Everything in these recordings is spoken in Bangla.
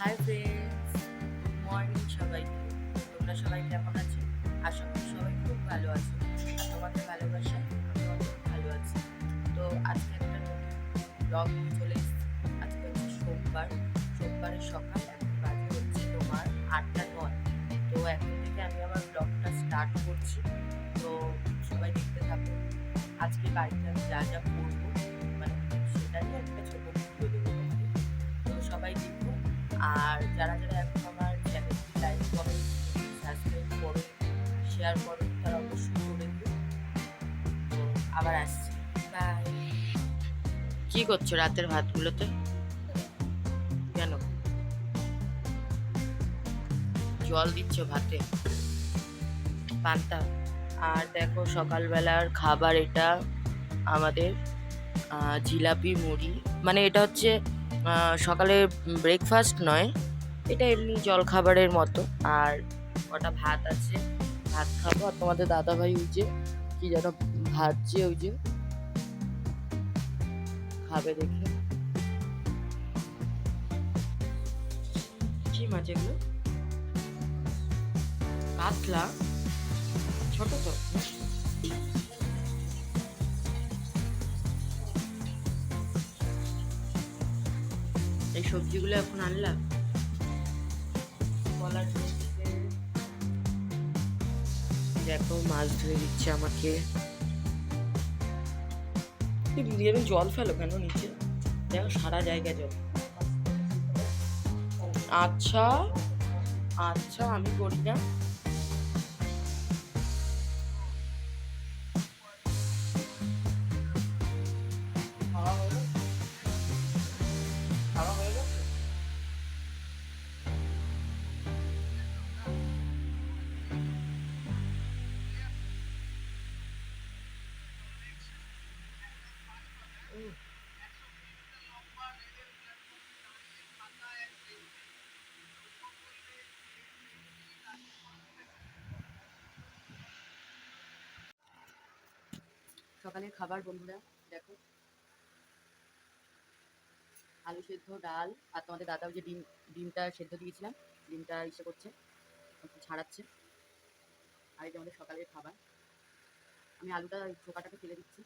হাই ফ্রেন্ডস গুড মর্নিং সবাইকে। তোমরা সবাই কেমন আছো? আশা করি সবাই খুব ভালো আছো। আর তোমাদের ভালোবাসা আমিও খুব ভালো আছি। তো আজকে একটা ব্লগ চলে এসেছি। আজকে হচ্ছে সোমবার। সোমবারের সকাল, এখন বাজে হচ্ছে তোমার আটটা নয়। তো এখন থেকে আমি আমার ব্লগটা স্টার্ট করছি। তো সবাই দেখতে থাকো। আজকে বাড়িতে আমি যা যা করব আর যারা যারা এখন আমার চ্যানেলটি লাইক করো সাবস্ক্রাইব করো শেয়ার করো তারা অবশ্যই করে দিও। তো আবার আসছি। বাই কি করছ রাতের ভাতগুলোতে? কেন? জল দিচ্ছ ভাতে? পান্তা? আর দেখো সকালবেলার খাবার এটা আমাদের জিলাপি মুড়ি। মানে এটা হচ্ছে সকালে ব্রেকফাস্ট নয়। এটা এমনি জলখাবারের মতো। আর কটা ভাত আছে, ভাত খাব। আর তোমাদের দাদাভাই ওই যে, কি যেন ভাজছে ওই যে, খাবে দেখে। কি মাছ এগুলো? কাতলা ছোট তো। এই সবজিগুলো এখন আনলাম। দেখো, মাছ ধরে দিচ্ছে আমাকে। এরকম জল ফেলো কেন নিচে? দেখো, সারা জায়গায় জল। আচ্ছা আচ্ছা আমি করি না। সকালের খাবার, বন্ধুরা, দেখো। আলু সেদ্ধ, ডাল, আর তোমাদের দাদাও যে ডিম, ডিমটা সেদ্ধ দিয়েছিলাম, ডিমটা ইসে করছে, ছাড়াচ্ছে। আর যে আমাদের সকালের খাবার। আমি আলুটা চোকাটাকে ফেলে দিচ্ছি।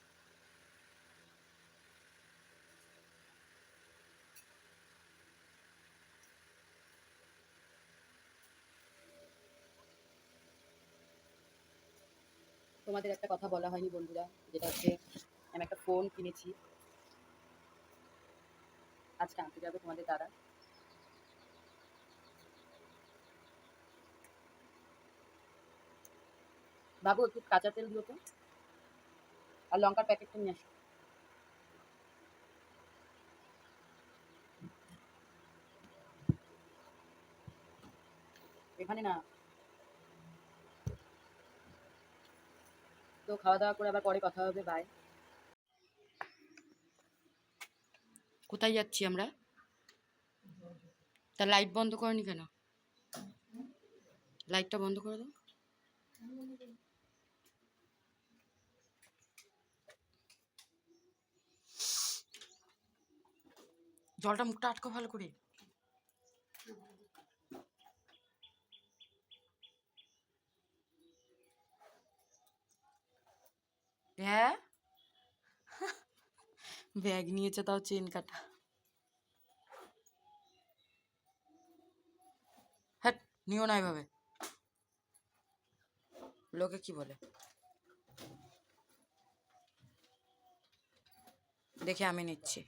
তোমাদের একটা কথা বলা হয়নি বন্ধুরা, যেটা হচ্ছে আমি একটা ফোন কিনেছি। আজকে আনতে যাবে তোমাদের দাদা বাবু, একটু কাঁচা তেল দিও তো। আর লঙ্কার প্যাকেটটা নিয়ে আসো। এখানে না তো খাওয়া দাওয়া করে আবার পরে কথা হবে বাই কোথায় যাচ্ছি আমরা? তা লাইট বন্ধ করনি কেন? লাইটটা বন্ধ করে দাও। জলটা মুখটা আটকো ভালো করে। হ্যাঁ? ব্যাগ নিয়েছে তাও চেন কাটা। হ্যাঁ নিও না এভাবে। লোকে কি বলে? দেখে আমি নিচ্ছি।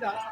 দাঁড়া।